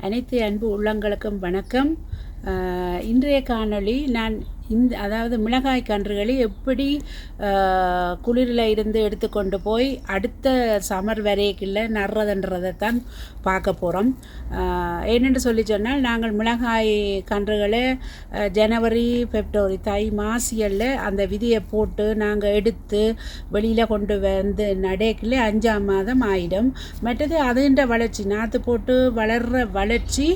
அனைத்து அன்பு உள்ளங்களுக்கும் வணக்கம். இன்றைய காணொளி நான் இந்த அதாவது மிளகாய் கன்றுகளை எப்படி குளிரில் இருந்து எடுத்துக்கொண்டு போய் அடுத்த சமர் வரைக்குள்ள நடுறதுன்றதை தான் பார்க்க போகிறோம் என்னென்று சொல்லி சொன்னால் நாங்கள் மிளகாய் கன்றுகளை ஜனவரி பிப்ரவரி தை மாசியலில் அந்த விதியை போட்டு நாங்கள் எடுத்து வெளியில் கொண்டு வந்து நடைக்குள்ள அஞ்சாம் மாதம் ஆயிடும். மற்றது அதுன்ற வளர்ச்சி நாற்று போட்டு வளர்கிற வளர்ச்சி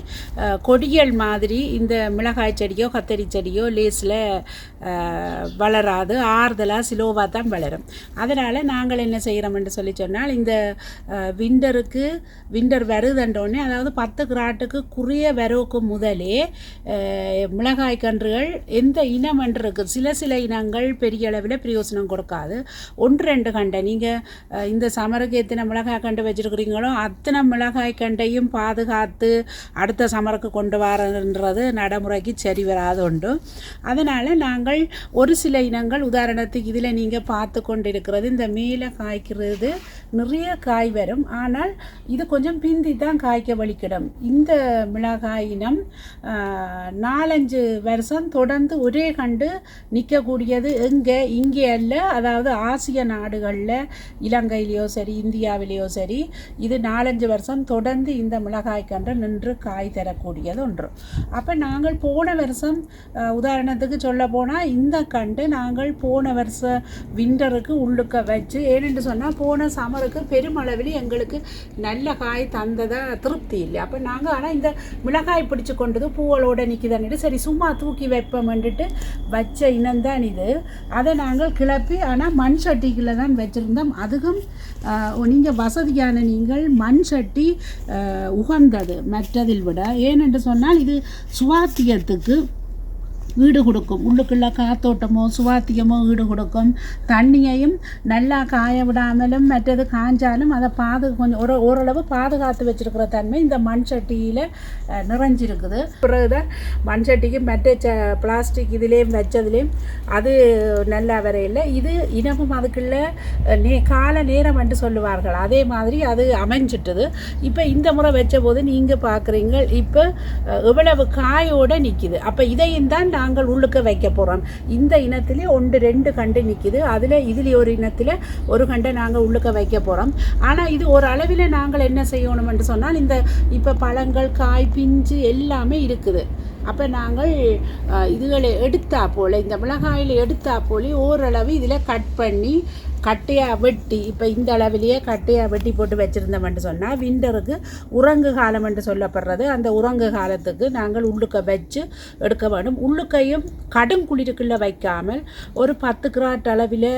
கொடியல் கொடிகள் மாதிரி இந்த மிளகாய் செடியோ கத்தரி செடியோ லேஸில் வளராது ஆறுதலாக சிலோவாக தான் வளரும். அதனால் நாங்கள் என்ன செய்கிறோம்னு சொல்லி சொன்னால் இந்த விண்டருக்கு விண்டர் வருதுன்றோடனே அதாவது பத்து கிராட்டுக்கு குறைய வரவுக்கு முதலே மிளகாய் கன்றுகள் எந்த இனம் என்று இருக்குது சில சில இனங்கள் பெரிய அளவில் பிரயோசனம் கொடுக்காது. ஒன்று ரெண்டு கண்டை. நீங்கள் இந்த சமருக்கு எத்தனை மிளகாய் கண்டு வச்சுருக்கிறீங்களோ அத்தனை மிளகாய் கண்டையும் பாதுகாத்து அடுத்த சமருக்கு கொண்டு வரன்றது நடைமுறைக்கு சரி வராது உண்டு. அதனால் நாங்கள் ஒரு சில இனங்கள் உதாரணத்துக்கு இதில் நீங்கள் பார்த்து கொண்டு இருக்கிறது இந்த மேலே காய்க்கிறது நிறைய காய் வரும். ஆனால் இது கொஞ்சம் பிந்தி தான் காய்க்க வலிக்கிடும் இந்த மிளகாய் இனம் நாலஞ்சு வருஷம் தொடர்ந்து ஒரே கண்டு நிற்கக்கூடியது. எங்கே? இங்கே அல்ல. அதாவது ஆசிய நாடுகளில் இலங்கையிலேயோ சரி இந்தியாவிலேயோ சரி இது நாலஞ்சு வருஷம் தொடர்ந்து இந்த மிளகாய் கன்று நின்று காய் தரக்கூடியது ஒன்று. அப்போ நாங்கள் போன வருஷம் உதாரணத்துக்கு சொல்ல போனால் இந்த கண்டு நாங்கள் போன வருஷ விண்டருக்கு உள்ளுக்க வச்சு ஏனென்று சொன்னால் போன சமருக்கு பெருமளவில் எங்களுக்கு நல்ல காய் தந்ததாக திருப்தி இல்லை. அப்போ நாங்கள் ஆனால் இந்த மிளகாய் பிடிச்சி கொண்டது பூவலோட நிற்கிதான்ட்டு சரி சும்மா தூக்கி வைப்போம்ன்ட்டு வச்ச இனம்தான் இது. அதை நாங்கள் கிளப்பி ஆனால் மண் சட்டிக்குள்ள தான் வச்சுருந்தோம். அதுக்கும் நீங்கள் வசதியான நீங்கள் மண் சட்டி உகந்தது மற்றதில் விட. ஏனென்று சொன்னால் இது சுவாத்தியத்துக்கு ஈடு கொடுக்கும். உள்ளுக்குள்ள காத்தோட்டமோ சுவாத்தியமோ ஈடு கொடுக்கும். தண்ணியையும் நல்லா காய விடாமலும் மற்றது காஞ்சாலும் அதை பாது கொஞ்சம் ஒரு ஓரளவு பாதுகாத்து வச்சிருக்கிற தன்மை இந்த மண் சட்டியில் நிறைஞ்சிருக்குது. பிறகுதான் மண் சட்டிக்கு மற்ற ச பிளாஸ்டிக் இதுலேயும் வச்சதுலேயும் அது நல்லா வரையில். இது இனமும் அதுக்குள்ள நே கால நேரம் என்று சொல்லுவார்கள். அதே மாதிரி அது அமைஞ்சிட்டுது. இப்போ இந்த முறை வச்ச போது நீங்கள் பார்க்குறீங்க இப்போ எவ்வளவு காயோடு நிற்கிது அப்போ இதையும் தான் நாங்கள் உள்ளுக்க வைக்க போகிறோம் இந்த இனத்திலே ஒன்று ரெண்டு கண்டு நிற்கிது அதில் இதில் ஒரு இனத்தில் ஒரு கண்டை நாங்கள் உள்ளுக்க வைக்க போகிறோம் ஆனால் இது ஒரு அளவில் நாங்கள் என்ன செய்யணும் என்று சொன்னால் இந்த இப்போ பழங்கள் காய் பிஞ்சு எல்லாமே இருக்குது. அப்போ நாங்கள் இதுகளை எடுத்தா போல் இந்த மிளகாயில் எடுத்தா போல ஓரளவு இதில் கட் பண்ணி கட்டையாக வெட்டி இப்போ இந்த அளவிலேயே கட்டையாக வெட்டி போட்டு வச்சுருந்தோம்னு சொன்னால் விண்டருக்கு உறங்கு காலம் என்று சொல்லப்படுறது. அந்த உறங்கு காலத்துக்கு நாங்கள் உள்ளுக்க வச்சு எடுக்க வேண்டும். உள்ளுக்கையும் கடும் குளிருக்குள்ளே வைக்காமல் ஒரு பத்து கிராட் அளவில்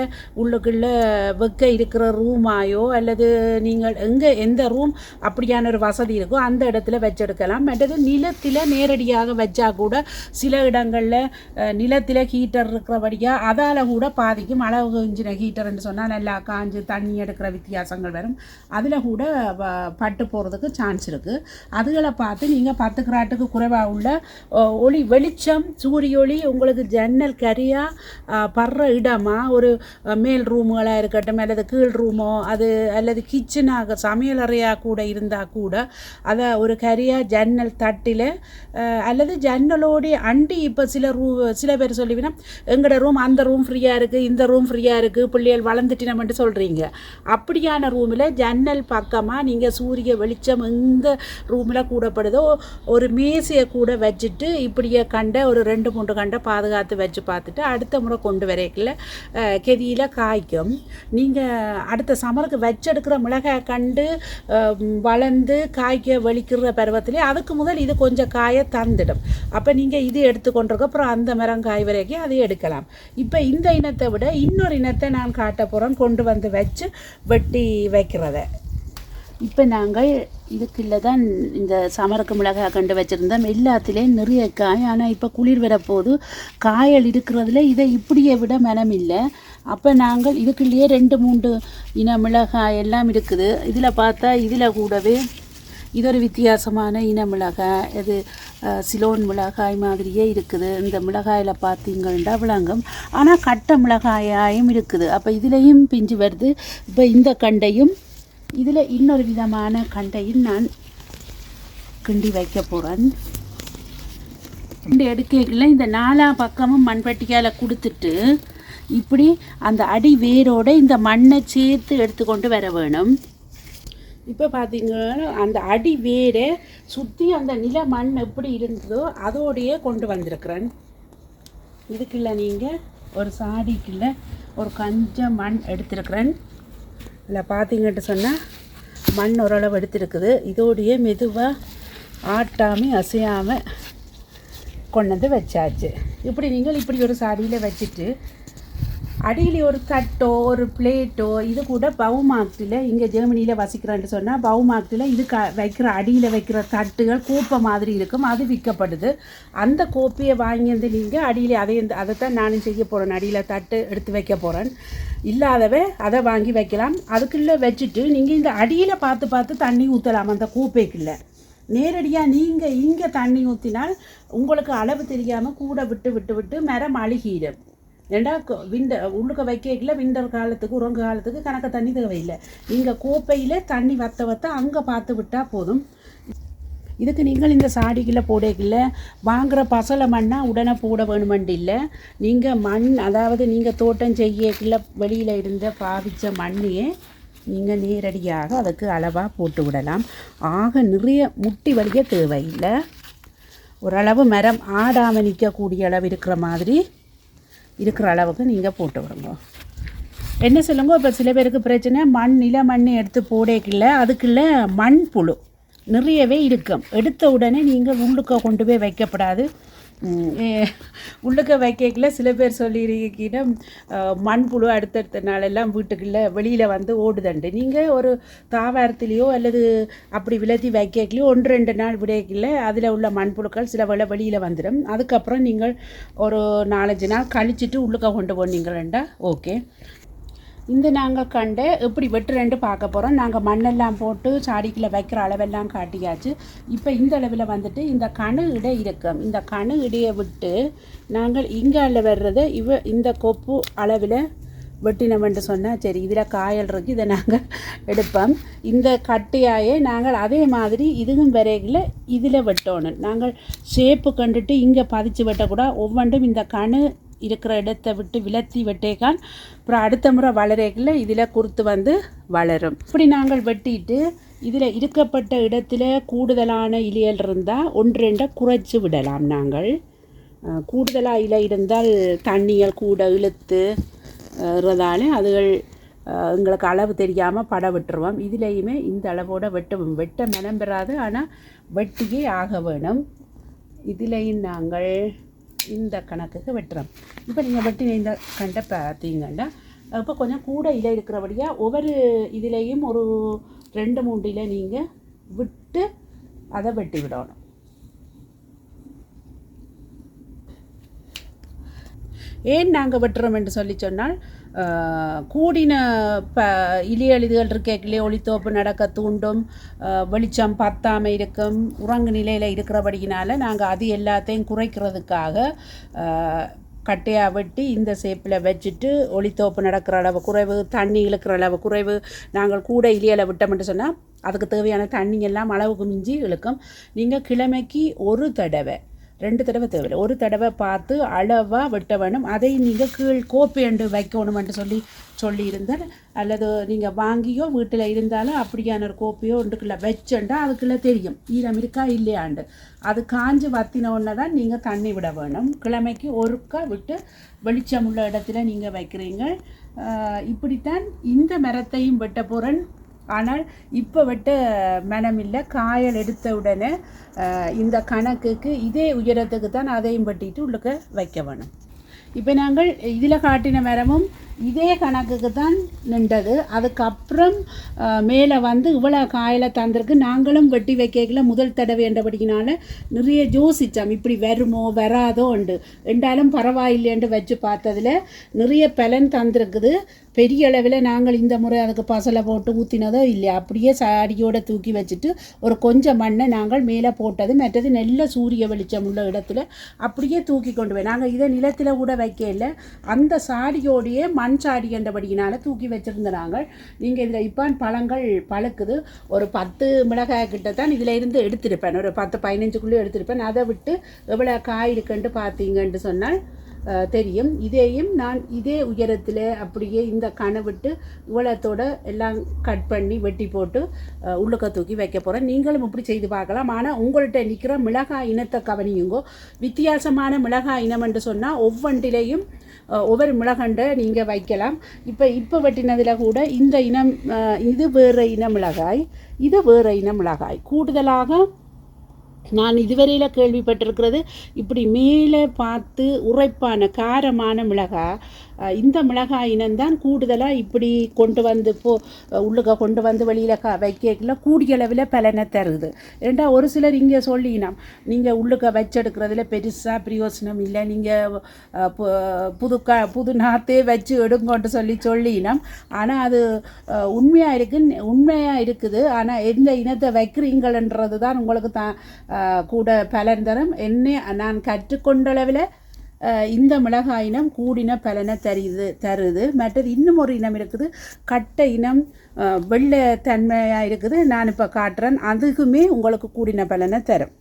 உள்ளுக்குள்ளே வைக்க இருக்கிற ரூமாயோ அல்லது நீங்கள் எங்கே எந்த ரூம் அப்படியான ஒரு வசதி இருக்கோ அந்த இடத்துல வச்செடுக்கலாம் மற்றது நிலத்தில் நேரடியாக வச்சு கூட சில இடங்களில் நிலத்தில் ஹீட்டர் இருக்கிறபடியாக அதால் கூட பாதிக்கும். அளவு இன்ச்சின ஹீட்டர்னு சொன்னால் நல்லா காஞ்சு தண்ணி எடுக்கிற வித்தியாசங்கள் வரும். அதில் கூட பட்டு போகிறதுக்கு சான்ஸ் இருக்குது அதுகளை பார்த்து நீங்கள் பத்து கிராட்டுக்கு குறைவாக உள்ள ஒளி வெளிச்சம் சூரிய ஒளி உங்களுக்கு ஜன்னல் கரியாக படுற இடமா? ஒரு மேல் ரூமுகளாக இருக்கட்டும் அல்லது கீழ் ரூமோ அது அல்லது கிச்சனாக சமையலறையாக கூட இருந்தால் கூட அதை ஒரு கரியாக ஜன்னல் தட்டில் அல்லது ஜன்னலோடு அண்டி இப்போ சில ரூ சில பேர் சொல்லிவினா எங்களோட ரூம் அந்த ரூம் ஃப்ரீயாக இருக்குது இந்த ரூம் ஃப்ரீயாக இருக்குது பிள்ளைகள் வளர்ந்துட்டினமென்ட்டு சொல்கிறீங்க அப்படியான ரூமில் ஜன்னல் பக்கமாக நீங்கள் சூரிய வெளிச்சம் எந்த ரூமில் கூடப்படுதோ ஒரு மேசையை கூட வச்சுட்டு இப்படியே கண்ட ஒரு ரெண்டு மூன்று கண்டை பாதுகாத்து வச்சு பார்த்துட்டு அடுத்த முறை கொண்டு வரைக்கல கெதியில் காய்க்கும். நீங்கள் அடுத்த சமருக்கு வச்செடுக்கிற மிளகாய் கண்டு வளர்ந்து காய்க்க வெளிக்கிற பருவத்திலே அதுக்கு முதல் இது கொஞ்சம் காய தந்துடும். அப்போ நீங்கள் இது எடுத்துக்கொண்டிருக்க அப்புறம் அந்த மரம் காய் வரைக்கும் அதை எடுக்கலாம். இப்போ இந்த இனத்தை விட இன்னொரு இனத்தை நான் காட்ட போகிறேன் கொண்டு வந்து வச்சு வெட்டி வைக்கிறத. இப்போ நாங்கள் இதுக்குள்ள தான் இந்த சமரக்கு மிளகாய் கண்டு வச்சுருந்தோம். எல்லாத்துலேயும் நிறைய காய் ஆனால் இப்போ குளிர் வரப்போது காயல் இருக்கிறதுல இதை இப்படியே விட மனம் இல்லை. அப்போ நாங்கள் இதுக்குள்ளேயே ரெண்டு மூன்று இன மிளகாய் எல்லாம் இருக்குது. இதில் பார்த்தா இதில் கூடவே இது ஒரு வித்தியாசமான இன மிளகாய் இது சிலோன் மிளகாய் மாதிரியே இருக்குது இந்த மிளகாயில் பார்த்தீங்கன்னா விளங்கும் ஆனால் கட்ட மிளகாயாயும் இருக்குது அப்போ இதுலேயும் பிஞ்சு வருது இப்போ இந்த கண்டையும் இதில் இன்னொரு விதமான கண்டையும் நான் கிண்டி வைக்க போகிறேன் இந்த எடுக்கைகளில் இந்த நாலா பக்கமும் மண்பட்டிக்கால் கொடுத்துட்டு இப்படி அந்த அடி வேரோடு இந்த மண்ணை சேர்த்து எடுத்துக்கொண்டு வர வேணும் இப்போ பார்த்தீங்கன்னா அந்த அடி வேரை சுற்றி அந்த நில மண் எப்படி இருந்ததோ அதோடையே கொண்டு வந்திருக்கிறேன். இதுக்குள்ள நீங்கள் ஒரு சாடிக்குள்ள ஒரு கொஞ்சம் மண் எடுத்திருக்கிறேன். இதில் பார்த்தீங்கன்ட்டு சொன்னால் மண் ஓரளவு எடுத்திருக்குது. இதோடையே மெதுவாக ஆட்டாமல் அசையாமல் கொண்டு வந்து வச்சாச்சு. இப்படி நீங்கள் இப்படி ஒரு சாடியில் வச்சுட்டு அடியில் ஒரு தட்டோ ஒரு பிளேட்டோ இது கூட பவுமாக்டில் இங்கே ஜெர்மனியில் வசிக்கிறேன்னு சொன்னால் பவுமாக்டில் இது க வைக்கிற அடியில் வைக்கிற தட்டுகள் கோப்பை மாதிரி இருக்கும். அது விற்கப்படுது. அந்த கோப்பையை வாங்கி வந்து நீங்கள் அடியில் அதை அதைத்தான் நானும் செய்ய போகிறேன் அடியில் தட்டு எடுத்து வைக்க போகிறேன் இல்லாதவே அதை வாங்கி வைக்கலாம். அதுக்குள்ளே வச்சுட்டு நீங்கள் இந்த அடியில் பார்த்து பார்த்து தண்ணி ஊற்றலாம் அந்த கோப்பைக்குள்ளே. நேரடியாக நீங்கள் இங்கே தண்ணி ஊற்றினால் உங்களுக்கு அளவு தெரியாமல் கூட விட்டு விட்டு விட்டு மரம் அழுகிடும். ஏண்டா விண்டர் உள்ளுக்க வைக்கல விண்டர் காலத்துக்கு உறங்கு காலத்துக்கு கணக்க தண்ணி தேவையில்லை. நீங்கள் கோப்பையில் தண்ணி வத்த வத்த அங்கே பார்த்து விட்டால் போதும். இதுக்கு நீங்கள் இந்த சாடிக்குள்ளே போடக்கில்ல வாங்குகிற பசலை மண்ணாக உடனே போட வேணுமெண்டு இல்லை நீங்கள் மண் அதாவது நீங்கள் தோட்டம் செய்யக்குள்ள வெளியில் இருந்த பாவிச்ச மண்ணையே நீங்கள் நேரடியாக அதுக்கு அளவாக போட்டு விடலாம். ஆக நிறைய முட்டி வலிய தேவையில்லை. ஓரளவு மரம் ஆடாமல் நிற்கக்கூடிய அளவு இருக்கிற மாதிரி இருக்கிற அளவுக்கு நீங்கள் போட்டு விடுங்க. என்ன சொல்லுங்க? இப்போ சில பேருக்கு பிரச்சனை மண் நில மண் எடுத்து போடக்கில்ல அதுக்குள்ள மண் புழு நிறையவே இருக்கும் எடுத்த உடனே நீங்கள் உள்ளுக்க கொண்டு போய் வைக்கப்படாது. உள்ளுக்க வைக்கல சில பேர் சொல்லியிருக்கிட்ட மண்புழு அடுத்தடுத்த நாளெல்லாம் வீட்டுக்குள்ளே வெளியில் வந்து ஓடுதண்டு. நீங்கள் ஒரு தாவாரத்துலேயோ அல்லது அப்படி விலத்தி வைக்கலையோ ஒன்று ரெண்டு நாள் விடைக்கல அதில் உள்ள மண்புழுக்கள் சில வேலை வெளியில் வந்துடும் அதுக்கப்புறம் நீங்கள் ஒரு நாலஞ்சு நாள் கழிச்சிட்டு உள்ளுக்க கொண்டு போனீங்களா ஓகே. இந்த நாங்கள் கண்ட எப்படி வெட்டுறேன்ட்டு பார்க்க போகிறோம் நாங்கள் மண்ணெல்லாம் போட்டு சாடிக்கில் வைக்கிற அளவெல்லாம் காட்டியாச்சு. இப்போ இந்த அளவில் வந்துட்டு இந்த கணு இடை இருக்கும் இந்த கணு இடையை விட்டு நாங்கள் இங்கே வர்றதை இவ இந்த கொப்பு அளவில் வெட்டினவன்ட்டு சொன்னால் சரி இதில் காயல் இருக்குது இதை நாங்கள் எடுப்போம். இந்த கட்டையாயே நாங்கள் அதே மாதிரி இதுவும் விரைவில் இதில் வெட்டணும். நாங்கள் ஷேப்பு கண்டுட்டு இங்கே பதிச்சு வெட்டக்கூடாது. ஒவ்வொன்றும் இந்த கணு இருக்கிற இடத்த விட்டு விலத்தி வெட்டேக்கான் அப்புறம் அடுத்த முறை வளரேக்கில் இதில் குறுத்து வந்து வளரும். இப்படி நாங்கள் வெட்டிட்டு இதில் இருக்கப்பட்ட இடத்துல கூடுதலான இலையல் இருந்தால் ஒன்று ரெண்டை குறைச்சி விடலாம் நாங்கள். கூடுதலாக இலை இருந்தால் தண்ணிகள் கூட இழுத்து இருந்தாலே அதுகள் எங்களுக்கு அளவு தெரியாமல் பட விட்டுருவோம். இதுலேயுமே இந்த அளவோடு வெட்டவும். வெட்ட மனம் பெறாது ஆனால் வெட்டியே ஆக வேணும். இதுலேயும் நாங்கள் இந்த கணக்குக்கு வெட்டுறோம். இப்போ நீங்கள் வெட்டி இந்த கண்டை பார்த்தீங்கன்னா இப்போ கொஞ்சம் கூட இலை இருக்கிறபடியாக ஒவ்வொரு இதுலேயும் ஒரு ரெண்டு மூணு இலை நீங்கள் விட்டு அதை வெட்டி விடணும். ஏன் நாங்கள் வெட்டுறோம் என்று சொல்லி சொன்னால் கூடின ப இலியெழுதுகள் இருக்கேக்கிலே ஒளித்தோப்பு நடக்க தூண்டும் வெளிச்சம் பத்தாமல் இருக்கும் உறங்கு நிலையில் இருக்கிறபடியினால் நாங்கள் அது எல்லாத்தையும் குறைக்கிறதுக்காக கட்டையாக வெட்டி இந்த ஷேப்பில் வச்சுட்டு ஒளித்தோப்பு நடக்கிற அளவு குறைவு தண்ணி இழுக்கிற அளவு குறைவு நாங்கள் கூட இலியலை விட்டோம்னு சொன்னால் அதுக்கு தேவையான தண்ணி எல்லாம் அளவுக்கு மிஞ்சி இழுக்கும். நீங்கள் கிழமைக்கு ஒரு தடவை ரெண்டு தடவை தேவையில்லை. ஒரு தடவை பார்த்து அளவாக வெட்ட வேணும். அதை நீங்கள் கீழ் கோப்பி என்று வைக்கணுமென்று சொல்லி சொல்லியிருந்தால் அல்லது நீங்கள் வாங்கியோ வீட்டில் இருந்தாலும் அப்படியான ஒரு கோப்பையோ ஒன்றுக்குள்ளே வச்சுண்டா அதுக்குள்ளே தெரியும். ஈரம் இருக்கா இல்லையாண்டு அது காஞ்சி வத்தின தான் நீங்கள் தண்ணி விட வேணும். கிழமைக்கு ஒருக்கா விட்டு வெளிச்சம் உள்ள இடத்துல நீங்கள் வைக்கிறீங்க. இப்படித்தான் இந்த மரத்தையும் வெட்ட போகிறேன் ஆனால் இப்போ விட்ட மனமில்லை காயல் எடுத்த உடனே இந்த கணக்குக்கு இதே உயரத்துக்கு தான் அதையும் பட்டிட்டு உள்ளுக்க வைக்க வேணும். இப்போ நாங்கள் இதில் காட்டின மரமும் இதே கணக்குக்கு தான் நின்றது. அதுக்கப்புறம் மேலே வந்து இவ்வளோ காயில் தந்திருக்கு. நாங்களும் வெட்டி வைக்கல முதல் தடவை என்றபடினால நிறைய யோசித்தோம் இப்படி வருமோ வராதோ உண்டு என்றாலும் பரவாயில்லைன்ட்டு வச்சு பார்த்ததில் நிறைய பலன் தந்திருக்குது. பெரிய அளவில் நாங்கள் இந்த முறை அதுக்கு பசலை போட்டு ஊற்றினதோ இல்லை அப்படியே சாடியோடு தூக்கி வச்சுட்டு ஒரு கொஞ்சம் மண்ணை நாங்கள் மேலே போட்டது. மற்றது நல்ல சூரிய வெளிச்சம் உள்ள இடத்துல அப்படியே தூக்கி கொண்டு போய் நாங்கள் இதை நிலத்தில் கூட வைக்கல அந்த சாடியோடையே மண் சாடி என்றபடியினால தூக்கி வச்சிருந்த நீங்கள் இதில் இப்போ பழங்கள் பழுக்குது. ஒரு பத்து மிளகாய் கிட்ட தான் இதில் இருந்து எடுத்திருப்பேன். ஒரு பத்து பதினஞ்சுக்குள்ளே எடுத்திருப்பேன். அதை விட்டு எவ்வளோ காய் இருக்குன்ட்டு பார்த்தீங்கன்ட்டு சொன்னால் தெரியும். இதையும் நான் இதே உயரத்தில் அப்படியே இந்த கணை விட்டு இவ்வளத்தோட எல்லாம் கட் பண்ணி வெட்டி போட்டு உள்ளுக்க தூக்கி வைக்க போகிறேன் நீங்களும் இப்படி செய்து பார்க்கலாம். ஆனால் உங்கள்கிட்ட நிற்கிற மிளகாய் இனத்தை கவனியுங்கோ. வித்தியாசமான மிளகாய் இனம் என்று சொன்னால் ஒவ்வொன்றிலையும் ஒவ்வொரு மிளகண்டை நீங்கள் வைக்கலாம். இப்போ இப்போ வெட்டினதில் கூட இந்த இனம் இது வேறு இன மிளகாய் இது வேறு இன மிளகாய். கூடுதலாக நான் இதுவரையில் கேள்விப்பட்டிருக்கிறது இப்படி மேலே பார்த்து உரைப்பான காரமான மிளகாய் இந்த மிளகாய் இனம்தான் கூடுதலாக இப்படி கொண்டு வந்து போ உள்ளுக்க கொண்டு வந்து வெளியில் க வைக்கல கூடிய அளவில் பலனை தருது. ஏண்டா ஒரு சிலர் இங்கே சொல்லினோம் நீங்கள் உள்ளுக்க வச்செடுக்கிறதுல பெருசாக பிரயோசனம் இல்லை நீங்கள் புது க புது நாத்தே வச்சு எடுங்கன்ட்டு சொல்லி சொல்லினோம் ஆனால் அது உண்மையாக இருக்கு உண்மையாக இருக்குது. ஆனால் எந்த இனத்தை வைக்கிறீங்களன்றது தான் உங்களுக்கு தான் கூட பலன் தரும். என்ன நான் கற்றுக்கொண்ட அளவில் இந்த மிளகாய் இனம் கூடின பலனை தருது தருது. மற்றது இன்னும் ஒரு இனம் இருக்குது. கட்டை இனம் வெள்ளை தன்மையாக இருக்குது. நான் இப்போ காட்டுறேன். அதுக்குமே உங்களுக்கு கூடின பலனை தரும்.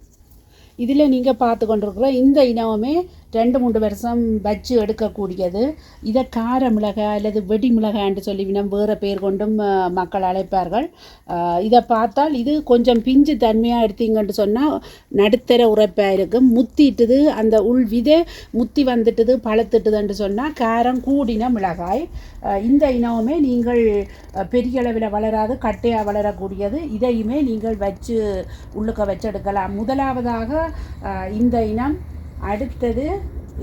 இதில் நீங்கள் பார்த்து கொண்டிருக்கிற இந்த இனமுமே ரெண்டு மூன்று வருஷம் வச்சு எடுக்கக்கூடியது. இதை கார மிளகாய் அல்லது வெடி மிளகாய்ன்னு சொல்லி இனம் வேறு பேர் கொண்டும் மக்கள் அழைப்பார்கள். இதை பார்த்தால் இது கொஞ்சம் பிஞ்சு தன்மையாக எடுத்தீங்கன்னு சொன்னால் நடுத்தர உரைப்பாக இருக்கும். முத்திட்டுது அந்த உள் விதை முத்தி வந்துட்டுது பழுத்துட்டுதுன்னு சொன்னால் காரம் கூடின மிளகாய். இந்த இனமுமே நீங்கள் பெரிய அளவில் வளராது கட்டையாக வளரக்கூடியது. இதையுமே நீங்கள் வச்சு உள்ளுக்க வச்செடுக்கலாம் முதலாவதாக இந்த இனம் அடுத்தது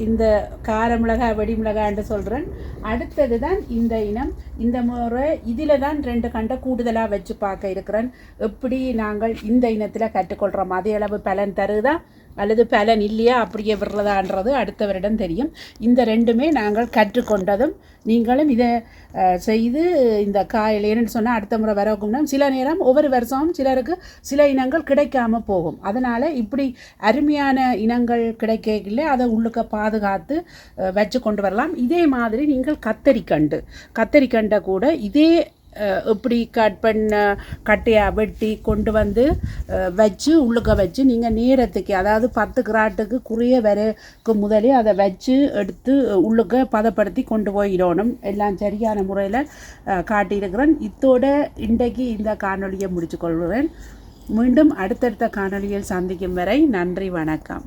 இந்த கார மிளகாய் வெடி மிளகாய்ன்னு சொல்கிறேன் அடுத்தது தான் இந்த இனம். இந்த முறை இதில் தான் ரெண்டு கண்டை கூடுதலாக வச்சு பார்க்க இருக்கிறேன். எப்படி நாங்கள் இந்த இனத்தில் கற்றுக்கொள்கிறோம் அதே அளவு பலன் தருதான் அல்லது பலன் இல்லையா? அப்படியே விடுறதான்றது அடுத்தவரிடம் தெரியும். இந்த ரெண்டுமே நாங்கள் கற்றுக்கொண்டதும் நீங்களும் இதை செய்து இந்த காயில் ஏன்னு சொன்னால் அடுத்த முறை வரக்கும்னா சில நேரம் ஒவ்வொரு வருஷமும் சிலருக்கு சில இனங்கள் கிடைக்காம போகும். அதனால் இப்படி அருமையான இனங்கள் கிடைக்கல அதை உள்ளுக்க பாதுகாத்து வச்சு கொண்டு வரலாம். இதே மாதிரி நீங்கள் கத்தரிக்கண்டு. கத்தரிக்கண்டை கூட இதே எப்படி கட் பண்ண கட்டையாக வெட்டி கொண்டு வந்து வச்சு உள்ளுக்க வச்சு நீங்கள் நேரத்துக்கு அதாவது பத்து கிராட்டுக்கு குறைய வரைக்கு முதலே அதை வச்சு எடுத்து உள்ளுக்க பதப்படுத்தி கொண்டு போயிடணும். எல்லாம் சரியான முறையில் காட்டியிருக்கிறேன். இத்தோட இன்றைக்கு இந்த காணொலியை முடிச்சுக்கொள்கிறேன். மீண்டும் அடுத்தடுத்த காணொலியில் சந்திக்கும் வரை நன்றி வணக்கம்.